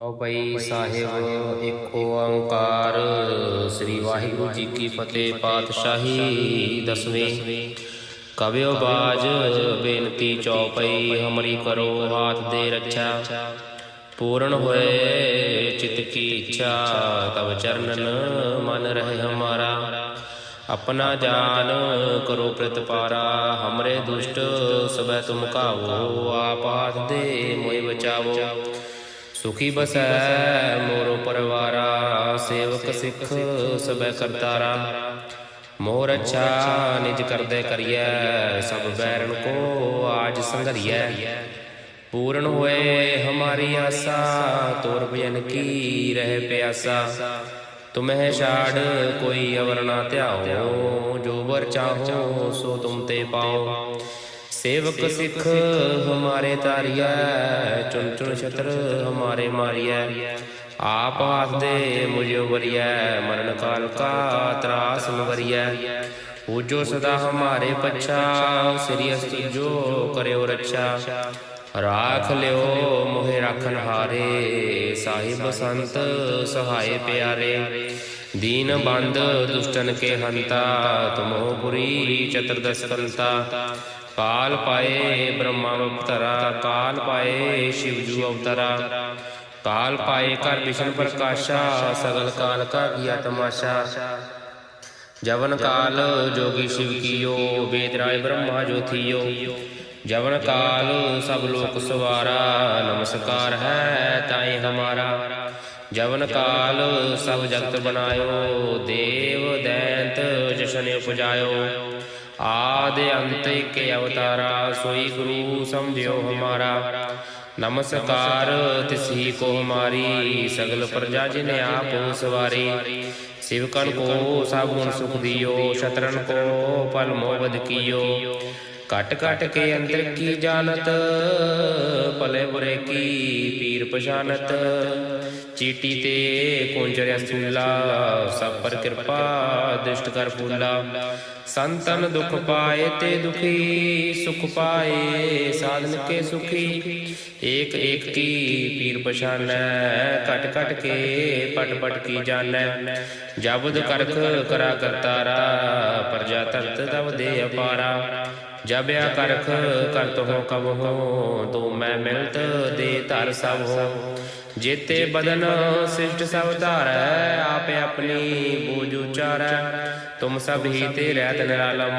ਓ ਭਈ ਸਾਹਿਬ, ਇੱਕ ਓੰਕਾਰ। ਸ੍ਰੀ ਵਾਹਿਗੁਰੂ ਜੀ ਕੀ ਫਤਿਹ ਪਾਤਸ਼ਾਹੀ ਦਸਵੇਂ। ਕਵਿਓ ਬਾਜ, ਬੇਨਤੀ ਚੌਪਈ ਹਮਰੀ ਕਰੋ ਹਾਥ ਦੇ ਰੱਛਾ। ਪੂਰਨ ਹੋਏ ਚਿਤ ਕੀ ਇੱਛਾ ਤਬ ਚਰਨਨ ਮਨ ਰਹੇ ਹਮਾਰਾ। ਆਪਣਾ ਜਾਨ ਕਰੋ ਪ੍ਰਤਪਾਰਾ ਹਮਰੇ ਦੁਸ਼ਟ ਸਬੈ ਤੁਮ ਕਾਵੋ ਆਪ ਹਾਥ ਦੇ ਮੋਇ ਬਚਾਵੋ। ਸੁਖੀ ਬਸੈ, ਮੋਰੋ ਪਰਵਾਰਾ, ਸੇਵਕ ਸਿੱਖ ਸਬੈ ਕਰਤਾਰਾ। ਮੋਰ ਅੱਛਾ, ਨਿਜ ਕਰਦੇ ਕਰੀਐ, ਸਭ ਬੈਰਨ ਕੋ ਆਜ ਸੰਗਰੀਐ ਪੂਰਨ ਹੋਏ ਹਮਾਰੀ ਆਸਾ, ਤੋਰ ਭਜਨ ਕੀ ਰਹਿ ਪਿਆਸਾ। ਤੁਮਹਿ ਛਾੜ, ਕੋਈ ਅਵਰ ਨਾ ਧਿਆਓ, ਜੋ ਵਰ ਚਾਹੋ, ਸੋ ਤੁਮ ਤੇ ਪਾਓ। ਸੇਵਕ ਸਿੱਖ ਹਮਾਰੇ ਤਾਰੀਐ ਚੁਣ ਚੁਣ ਛਤਰ ਹਮਾਰੇ ਮਾਰੀਐ। ਆਪ ਹਾਥ ਦੇ ਮੁਝ ਵਰੀਐ ਮਰਨ ਕਾਲ ਕਾ ਤਰਾਸ ਮਵਰੀਐ ਪੂਜੋ ਸਦਾ ਹਮਾਰੇ ਪੱਛਾ ਸ੍ਰੀ ਅਸਤੁ ਜੋ ਕਰਿਓ ਰੱਛਾ। ਰਾਖ ਲਿਓ ਮੋਹਿ ਰਾਖਨ ਹਾਰੇ। ਸਾਹਿਬ ਸੰਤ ਸਹਾਏ ਪਿਆਰੇ। ਦੀਨ ਬੰਦ ਦੁਸ਼ਟਨ ਕੇ ਹੰਤਾ ਤੁਮੋ ਪੁਰੀ ਚਤੁਰਦਸ ਕੰਤਾ ਕਾਲ ਪਾਏ ਬ੍ਰਹਮਾ ਅਵਤਰਾ ਕਾਲ ਪਾਏ ਸ਼ਿਵ ਜੂ ਅਵਤਰਾ। ਕਾਲ ਪਾਏ ਕਰ ਵਿਸ਼ਨ ਪ੍ਰਕਾਸ਼ਾ, ਸਗਲ ਕਾਲ ਕਾ ਕੀਆ ਤਮਾਸ਼ਾ ਜਵਨ ਕਾਲ ਜੋਗੀ ਸ਼ਿਵ ਕੀਓ ਵੇਦ ਰਾਏ ਬ੍ਰਹਮਾ ਜੋਥੀਓ ਜਵਨ ਕਾਲ ਸਭ ਲੋਕ ਸਵਾਰਾ, ਨਮਸਕਾਰ ਹੈ ਤਾਏ ਹਮਾਰਾ। ਜਵਨ ਕਾਲ ਸਭ ਜਗਤ ਬਣਾਇਓ, ਦੇਵ ਦੈਂਤ ਜਸ਼ਨ ਉਪਜਾਇਓ। ਆਦ ਅੰਤ ਕੇ ਅਵਤਾਰਾ, ਸੋਈ ਗੁਰੂ ਸਮਝਿਓ ਹਮਾਰਾ। ਨਮਸਕਾਰ ਤਿਸਹੀ ਕੋ ਹਮਾਰੀ ਸਗਲ ਪ੍ਰਜਾ ਜਿਨ ਆਪੋ ਸਵਾਰੀ। ਸਿਵਕਨ ਕੋ ਸਭ ਗੁਣ ਸੁਖ ਦਿਓ, ਸ਼ਤਰਨ ਕੋ ਪਲ ਮੋਵਦ ਕੀਓ। ਕਟ ਕਟ ਕੇ ਅੰਦਰ ਕੀ ਜਾਣਤ, ਭਲੇ ਬੁਰੇ ਕੀ ਪੀਰ ਪਛਾਨਤ। ਚੀਟੀ ਤੇ ਕੁੰਜਰਿਆ ਸੂਲਾ ਸਭ ਪਰ ਕਿਰਪਾ, ਦੁਸ਼ਟ ਕਰ ਫੂਲਾ। ਸੰਤਨ ਦੁਖ ਪਾਏ ਤੇ ਦੁਖੀ, ਸੁਖ ਪਾਏ, ਸਾਧਨ ਕੇ ਸੁਖੀ। ਏਕ ਏਕ ਕੀ ਪੀਰ ਪਛਾਨੈ, ਘਟ ਕਟ ਕੇ ਪਟ ਪਟ ਕੀ ਜਾਣੈ। ਜਬਦ ਕਰਖ ਕਰਾ ਕਰਤਾਰਾ ਪ੍ਰਜਾ ਧਰਤ ਤਵ ਦੇ ਅਪਾਰਾ। ਜਬ ਆ ਕਰਖ ਕਰਤ ਹੋ ਕਬ ਹੋ, ਤੂੰ ਮੈਂ ਮਿਲਤ ਦੇ ਧਰ ਸਭ ਹੋ। ਜੇਤੇ ਬਦਨ ਸਿਸ਼ਟ ਸਭ ਧਾਰੈ, ਆਪੇ ਆਪਣੀ ਬੂਝ ਉਚਾਰੈ। ਤੁਮ ਸਭ ਹੀ ਤੇ ਰਹਿਤ ਨਿਰਾਲਮ,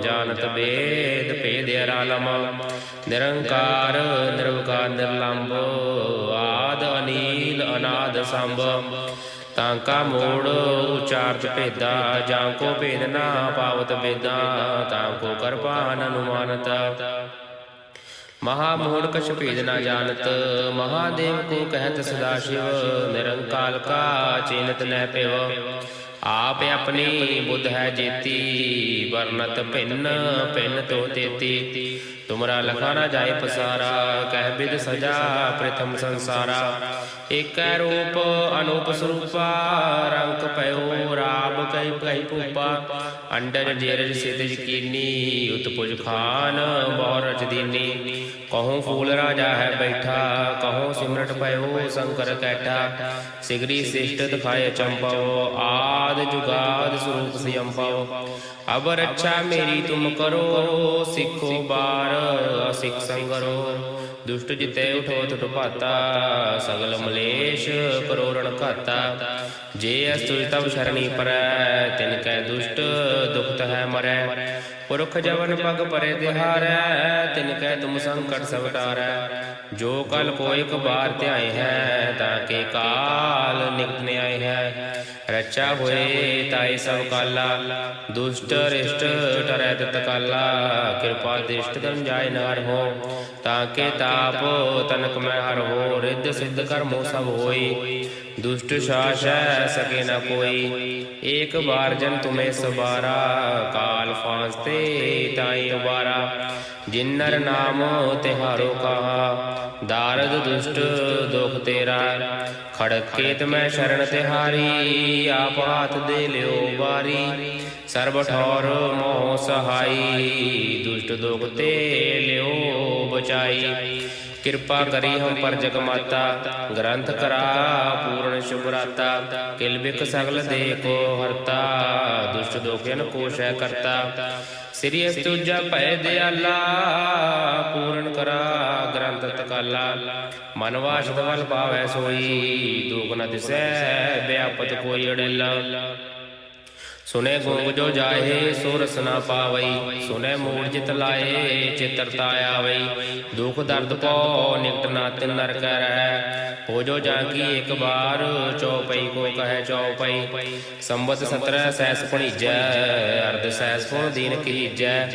ਜਾਣਤ ਬੇਦ ਭੇਦ ਅਰਾਲਮ। ਨਿਰੰਕਾਰ, ਨਿਰਵਕਾਰ ਨਿਰਲੰਭ ਆਦ, ਅਨੀਲ, ਅਨਾਦ, ਸੰਭ। ਤਾਂ ਕਾ ਮੋੜ ਉਚਾਰਤ ਭੇਦਾ, ਜਾਂ ਕੋ ਭੇਦ ਨਾ ਪਾਵਤ ਵੇਦਾ, ਤਾਂ ਕੋ ਕਰਪਾਨ ਅਨੁਮਾਨਤ। ਮਹਾ ਮੋੜ ਕਛ ਭੇਦ ਨਾ ਜਾਣਤ, ਮਹਾਦੇਵ ਕੋ ਕਹਿਤ ਸਦਾ ਸ਼ਿਵ ਨਿਰੰਕਾਲ ਕਾ ਚਿਨਤ ਨਹਿ ਪਿਵ। ਆਪ ਆਪਣੀ ਬੁੱਧ ਹੈ ਜੇਤੀ, ਵਰਨਤ ਭਿੰਨ ਭਿੰਨ ਤੋ ਤੇਤੀ। ਤੁਮਰਾ ਲਖਾ ਨਾ ਜਾਏ ਪਸਾਰਾ, ਕਹਿ ਬਿਦ ਸਜਾ ਪ੍ਰਥਮ ਸੰਸਾਰਾ। ਏਕੈ ਰੂਪ ਅਨੂਪ ਸਰੂਪਾ ਰੰਗ ਪਇਓ ਰਾਮ ਕੈ ਕੈ ਪੂਪਾ ਅੰਡਰ ਜੇਰਜ ਸਿਦਜ ਕੀਨੀ ਉਤਪੁਜ ਖਾਨ ਬਹੁ ਰਚ ਦੀਨੀ। ਕਹੋ ਫੂਲ ਰਾਜਾ ਹੈ ਬੈਠਾ, ਕਹੋ ਸਿਮਰਟ ਪਇਓ ਸ਼ੰਕਰ ਕੈਠਾ। ਸਿਗਰੀ ਸਿਸ਼ਟ ਦਿਖਾਏ ਚੰਪਾਓ ਆਦ ਜੁਗਾਦ ਸਰੂਪ ਸਿਅੰਪਾਓ ਅਬ ਰੱਛਾ ਮੇਰੀ ਤੁਮ ਕਰੋ, ਸਿੱਖੋ ਬਾਰ, ਅਸਿਖ ਸੰਗਰੋ। ਦੁਸ਼ਟ ਜਿਤੇ ਉਠੋ, ਤੁਟ ਭਾਤਾ, ਸਗਲ ਮਲੇਸ਼ ਕਰੋਰਣ ਘਾਤਾ। ਜੇ ਅਸਤੁਜ ਤਬ ਸ਼ਰਣੀ ਪਰੈ, ਤਿਨ ਕੈ ਦੁਸ਼ਟ ਦੁਖਤ ਹੈ ਮਰੈ। ਪੁਰਖ ਜਵਨ ਪਗ ਪਰੇ ਤਿਹਾਰੈ, ਤਿਨ ਕੈ ਤੁਮ ਸੰਕਟ ਸਭ ਟਾਰੈ। ਜੋ ਕਲ ਕੋ ਇਕ ਬਾਰ ਧਿਆਏ ਹੈ, ਤਾਂ ਕੇ ਕਾਲ ਨਿਕਟ ਆਏ ਹੈ। ਰਚਾ ਹੋਏ ਤਾਏ ਸਭ ਕਾਲਾ, ਦੁਸ਼ਟ ਰਿਸ਼ਟ ਟਰੈ ਤਤ ਕਾਲਾ। ਕਿਰਪਾ ਦਿਸ਼ਟ ਤਨ ਜਾਏ ਨਾਰ ਹੋ, ਤਾਂ ਕੇ ਤਾਪ ਤਨਕ ਮੈਂ ਹਰ ਹੋ, ਰਿੱਧ ਸਿੱਧ ਕਰਮੋ ਸਭ ਹੋਈ। ਦੁਸ਼ਟ ਸ਼ਾਸੈ ਸਕੇ ਨ ਕੋਈ। ਏਕ ਬਾਰ ਜਨ ਤੁਮੇ ਸਵਾਰਾ, ਕਾਲ ਫਾਂਸ ਤੇ ਤਾਈ ਉਬਾਰਾ। ਜਿਨਰ ਨਾਮ ਤਿਹਾਰੋ ਕਹਾ, ਦਾਰਦ ਦੁਸ਼ਟ ਦੁਖ ਤੇਰਾ। ਖੜਕੇ ਤੇ ਮੈਂ ਸ਼ਰਨ ਤਿਹਾਰੀ, ਆਪ ਹਾਥ ਦੇ ਲਿਓ ਬਾਰੀ ਸਰਬ ਠੌਰ ਮੋਹ ਸਹਾਈ, ਦੁਸ਼ਟ ਦੁਖ ਤੇ ਲਿਓ ਬਚਾਈ। ਕਿਰਪਾ ਕਰੀ ਹਮ ਪਰ ਜਗ ਮਾਤਾ, ਗ੍ਰੰਥ ਕਰਾ ਪੂਰਨ ਸ਼ੁਭਰਾਤਾ ਕਿਲ ਬਿਕ ਸਗਲ ਦੇ ਕੋ ਹਰਤਾ, ਦੁਸ਼ਟ ਦੋਖਿਨ ਕੋ ਕਰਤਾ। ਸ੍ਰੀ ਅਸਤੁਜਾ ਭੈ ਦਿਆਲਾ, ਪੂਰਨ ਕਰਾ ਗ੍ਰੰਥ ਤਕਾਲਾ। ਮਨ ਵਾਸ਼ਦ ਵਲ ਪਾਵੈ ਸੋਈ, ਦੁਖ ਨ ਦਿਸੈ, ਵਿਆਪਤ ਕੋਈ ਅੜੇਲਾ। ਸੁਨੇ ਗੋਗ ਜੋ ਜਾਏ ਸੋ ਰਸ ਨਾ ਪਾਵਈ। ਸੁਨੇ ਮੂੜ ਜਿਤ ਲਾਏ, ਚਿਤਰਤਾ ਆਵਈ। ਦੁਖ ਦਰਦ ਪੋ ਨਿਕਟ ਨਾ ਤਿਨ ਨਰ ਕਰੈ ਹੋ ਜੋ ਜਾਂ ਕੀ ਇੱਕ ਬਾਰ ਚੌਪਈ ਕੋ ਕਹੈ ਚੌਪਈ ਸੰਵਤ 17 ਸੈਸ ਪਣੀਜੈ ਅਰਧ ਸੈਸ ਪੁਣ ਦੀਨ ਕੀਜੈ।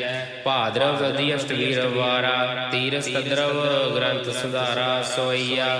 ਭਾਦਰਵ ਸਦੀ ਅਸ਼ਟਵੀਰ ਵਾਰਾ ਤੀਰ ਸਦਰਵ ਗ੍ਰੰਥ ਸੁਧਾਰਾ ਸੋਈਆ।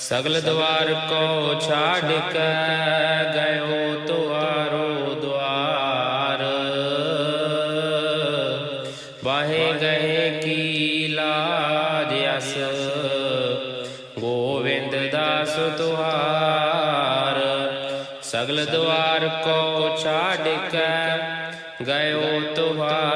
ਸਗਲ ਦਵਾਰ ਕੋ ਛਾੜ ਕੇ ਗਇਓ ਤੁਆਰੋ ਦੁਆਰ। ਬਾਹੇ ਗਏ ਕੀ ਲਾਜ ਅਸ? ਗੋਵਿੰਦ ਦਾਸ ਤੁਹਾਰ। ਸਗਲ ਦਵਾਰ ਕੋ ਛਾੜ ਕੇ ਗਇਓ ਤੁਹਾਰੋ